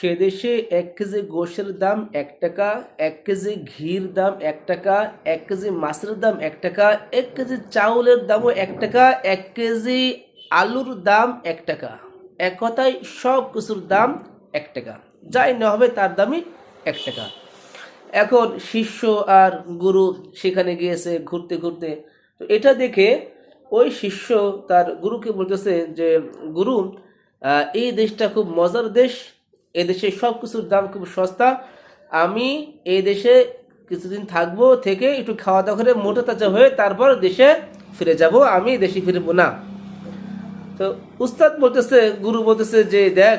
সে দেশে এক কেজি গোশের দাম এক টাকা, এক কেজি ঘির দাম এক টাকা, এক কেজি মাছের দাম এক টাকা, এক কেজি চাউলের দামও এক টাকা, এক কেজি আলুর দাম এক টাকা। এক কথায় সব কিছুর দাম এক টাকা। যাই না হবে তার দামই এক টাকা। এখন শিষ্য আর গুরু সেখানে গিয়েছে ঘুরতে ঘুরতে। তো এটা দেখে ওই শিষ্য তার গুরুকে বলতেছে যে, গুরু এই দেশটা খুব মজার দেশ। এই দেশে সব কিছুর দাম খুব সস্তা। আমি এই দেশে কিছুদিন থাকব থেকে একটু খাওয়া দাওয়া করে মোটা তাজা হয়ে তারপর দেশে ফিরে যাব। আমি দেশে ফিরবো না। তো উস্তাদ বলতেছে, গুরু বলতেছে যে, দেখ,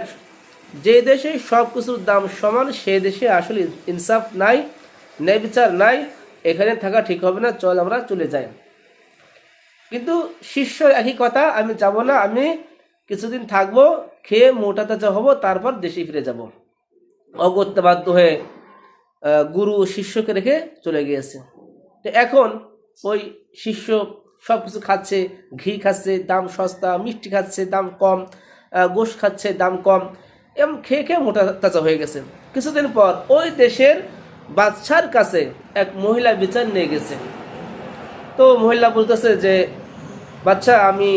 যে দেশে সব কিছুর দাম সমান, সে দেশে আসলে ইনসাফ নাই, ন্যায় নাই, এখানে থাকা ঠিক হবে না, চল আমরা চলে যাই। কিন্তু শিষ্য একই কথা, আমি যাব না, আমি কিছুদিন থাকব, খেয়ে মোটা তাজা হব, তারপর দেশে ফিরে যাব। অগত্যা বাধ্য হয়ে গুরু শিষ্যকে রেখে চলে গিয়েছে। তো এখন ওই শিষ্য সব কিছু খাচ্ছে, ঘি খাচ্ছে, দাম সস্তা, মিষ্টি খাচ্ছে, দাম কম গোশ খাচ্ছে, দাম কম এম খেয়ে খেয়ে মোটা তাজা হয়ে গেছে। কিছুদিন পর ওই দেশের বাদশার কাছে এক মহিলা বিচার নিয়ে গেছে। তো মহিলা বলতেছে যে বাচ্চা আমি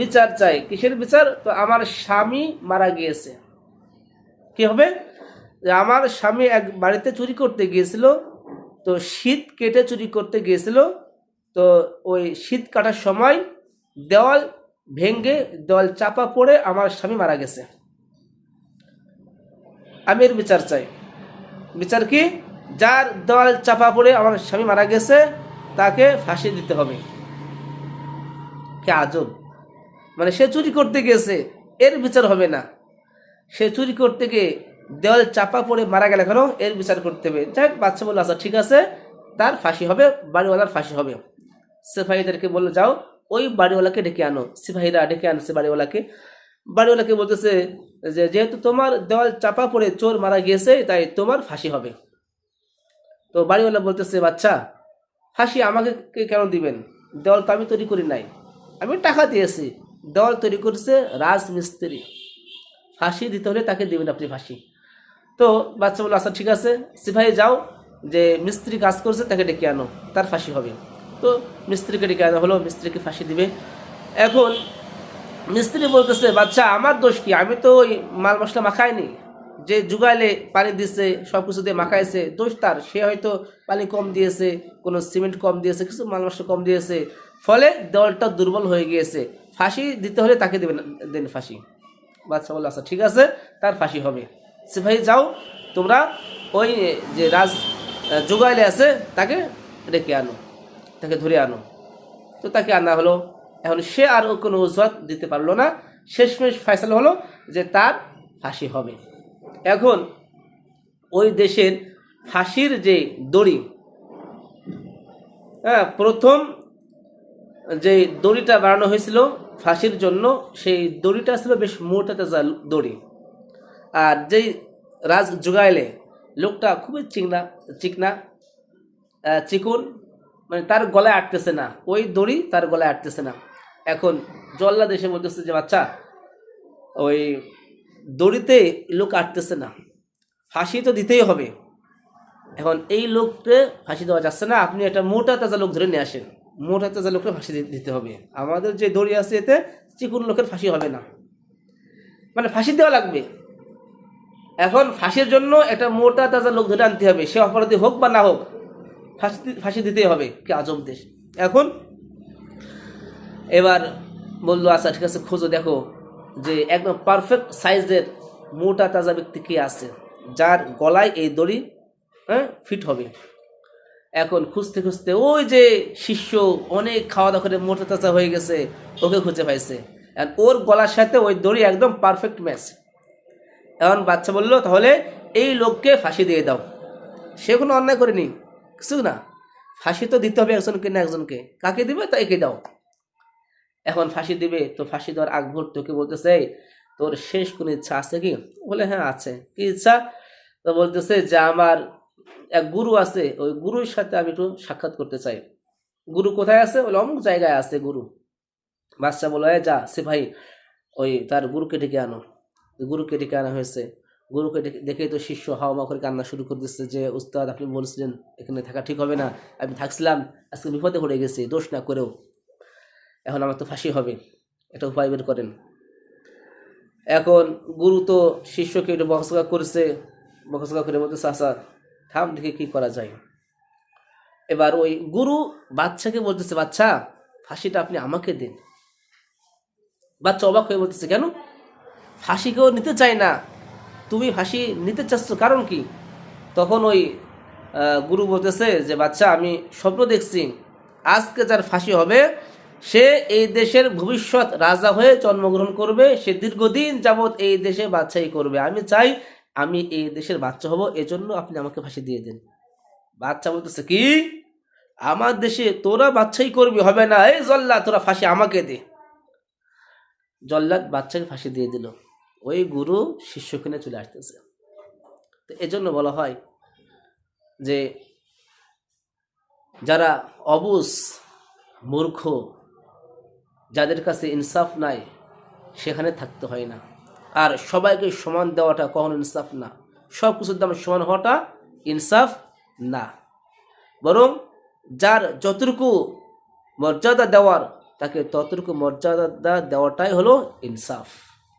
বিচার চাই। কিসের বিচার? তো আমার স্বামী মারা গিয়েছে। কি হবে? যে আমার স্বামী এক বাড়িতে চুরি করতে গিয়েছিল, তো শীত কেটে চুরি করতে গিয়েছিল, তো ওই শীত কাটার সময় দেওয়াল ভেঙ্গে দেওয়াল চাপা পড়ে আমার স্বামী মারা গেছে। আমি এর বিচার চাই। বিচার কি? যার দেওয়াল চাপা পড়ে আমার স্বামী মারা গেছে, তাকে ফাঁসি দিতে হবে। কে আজব। মানে সে চুরি করতে গেছে এর বিচার হবে না। সে চুরি করতে গিয়ে দেওয়াল চাপা পড়ে মারা গেলে কেন এর বিচার করতে হবে। যাই হোক, বাচ্চা বলল আচ্ছা ঠিক আছে তার ফাঁসি হবে বাড়িওয়ালার ফাঁসি হবে। সিপাহীদেরকে বলল যাও ওই বাড়িওয়ালাকে ডেকে আনো সিপাহীরা ডেকে আনছে বাড়িওয়ালাকে। বাড়িওয়ালাকে বলতেছে যে যেহেতু তোমার দেওয়াল চাপা পড়ে চোর মারা গিয়েছে তাই তোমার ফাঁসি হবে। তো বাড়িওয়ালা বলতেছে বাচ্চা ফাঁসি আমাকে কেন দিবেন? দেওয়াল তো আমি তৈরি করি নাই। আমি টাকা দিয়েছি দেওয়াল তৈরি করছে রাজমিস্ত্রি। ফাঁসি দিতে হলে তাকে দেবেন আপনি ফাঁসি। তো বাচ্চা বলল আচ্ছা ঠিক আছে, সিপাহী যাও, যে মিস্ত্রি কাজ করছে তাকে ডেকে আনো, তার ফাঁসি হবে। তো মিস্ত্রিকে ডেকে আনা হলো, মিস্ত্রিকে ফাঁসি দিবে। এখন মিস্ত্রি বলতেছে, বাচ্চা, আমার দোষ কি? আমি তো ওই মাল মশলা মাখাইনি। যে জুগাইলে পানি দিচ্ছে সব কিছু দিয়ে মাখাইছে, দোষ তার। সে হয়তো পানি কম দিয়েছে, কোনো সিমেন্ট কম দিয়েছে, কিছু মাল মশলা কম দিয়েছে। ফলে দলটা দুর্বল হয়ে গিয়েছে। ফাঁসি দিতে হলে তাকে দেবেন, দেন ফাঁসি। বাচ্চা বলল আচ্ছা ঠিক আছে, তার ফাঁসি হবে। সিপাহী যাও, তোমরা ওই যে রাজ জুগাইলে আছে, তাকে ডেকে আনো, তাকে ধরে আনো। তো তাকে আনা হলো। এখন সে আর কোনো অজুহাত দিতে পারল না। শেষমেশ ফয়সালা হলো যে তার ফাঁসি হবে। এখন ওই দেশের ফাঁসির যে দড়ি হ্যাঁ প্রথম যে দড়িটা বানানো হয়েছিল ফাঁসির জন্য সেই দড়িটা ছিল বেশ মোটা তাজা দড়ি। আর যেই রাজ জুগাইলে, লোকটা খুবই চিকনা চিকনা চিকুন মানে তার গলায় আটতেছে না। ওই দড়ি তার গলায় আটতেছে না। এখন জল্লা দেশে বলতেছে যে, বাচ্চা, ওই দড়িতে লোক আটতেছে না। ফাঁসি তো দিতেই হবে। এখন এই লোককে ফাঁসি দেওয়া যাচ্ছে না। আপনি একটা মোটা তাজা লোক ধরে নিয়ে আসেন। মোটা তাজা লোকের ফাঁসি দিতে হবে। আমাদের যে দড়ি আছে এতে চিকুন লোকের ফাঁসি হবে না। মানে ফাঁসি দেওয়া লাগবে। এখন ফাঁসির জন্য একটা মোটা তাজা লোক ধরে আনতে হবে। সে অপরাধী হোক বা না হোক, ফাঁসি ফাঁসি দিতেই হবে কি আজব দেশ। এখন এবার বলল আচ্ছা ঠিক আছে, খোঁজো, দেখো যে একদম পারফেক্ট সাইজের মোটা তাজা ব্যক্তি কে আছে, যার গলায় এই দড়ি হ্যাঁ ফিট হবে। এখন খুঁজতে খুঁজতে ওই যে শিষ্য অনেক খাওয়া দাওয়া করে মোটা তাজা হয়ে গেছে, ওকে খুঁজে পাইছে। আর ওর গলার সাথে ওই দড়ি একদম পারফেক্ট ম্যাচ এখন বাচ্চা বলল, তাহলে এই লোককে ফাঁসি দিয়ে দাও। সে কোনো অন্যায় করেনি, কিছু না। ফাঁসি তো দিতে হবে একজনকে না একজনকে। কাকে দিবে? তা একে দাও। এখন ফাঁসি দিবে, তো ফাঁসি দেওয়ার আগ ওকে বলতেছে, তোর শেষ কোনো ইচ্ছা আছে কি? বলে হ্যাঁ আছে। কি ইচ্ছা? তো বলতেছে যে, আমার এক গুরু আছে, ওই গুরুর সাথে আমি একটু সাক্ষাৎ করতে চাই। গুরু কোথায় আছে? বলে অমুক জায়গায় আছে গুরু। বাচ্চা বলো "এই যা, সে ভাই, ওই তার গুরুকে ডেকে আনো। গুরুকে ডেকে আনা হয়েছে। গুরুকে দেখে- দেখেই তো শিষ্য হাওয়া করে কান্না শুরু করে দিচ্ছে যে, উস্তাদ, আপনি বলছিলেন এখানে থাকা ঠিক হবে না। আমি থাকছিলাম, আজকে বিপদে পড়ে গেছি, দোষ না করেও। এখন আমার তো ফাঁসি হবে। এটা উপায় বের করেন। এখন গুরু তো শিষ্যকে একটু বকসকা করেছে। বকসকা করে বলতে চাষা থাম দেখে কি করা যায়। এবার ওই গুরু বাচ্চাকে বলতেছে, বাচ্চা, ফাঁসিটা আপনি আমাকে দিন। বাচ্চা অবাক হয়ে বলতেছে, কেন? ফাঁসি কেউ নিতে চায় না। তুমি ফাঁসি নিতে চাচ্ছ কারণ কি? তখন ওই গুরু বলতেছে যে, বাচ্চা, আমি স্বপ্ন দেখছি। আজকে যার ফাঁসি হবে, সে এই দেশের ভবিষ্যৎ রাজা হয়ে জন্মগ্রহণ করবে। সে দীর্ঘদিন যাবৎ এই দেশে বাচ্চাই করবে। আমি চাই আমি এই দেশের বাচ্চা হব, এজন্য আপনি আমাকে ফাঁসি দিয়ে দিন। বাচ্চা বলতেছে, কি? আমার দেশে তোরা বাচ্চাই করবি, হবে না? এই জল্লা তোরা ফাঁসি আমাকে দে। জল্লাদ বাচ্চাকে ফাঁসি দিয়ে দিল। ওই গুরু শিষ্য কিনে চলে আসতেছে। তো এজন্য বলা হয় যে, যারা অবুস, মূর্খ, যাদের কাছে ইনসাফ নাই, সেখানে থাকতে হয় না। আর সবাইকে সমান দেওয়াটা কখনো ইনসাফ না। সব কিছুর দাম সমান হওয়াটা ইনসাফ না। বরং যার যতটুকু মর্যাদা দেওয়ার, তাকে ততটুকু মর্যাদা দেওয়াটাই হলো ইনসাফ।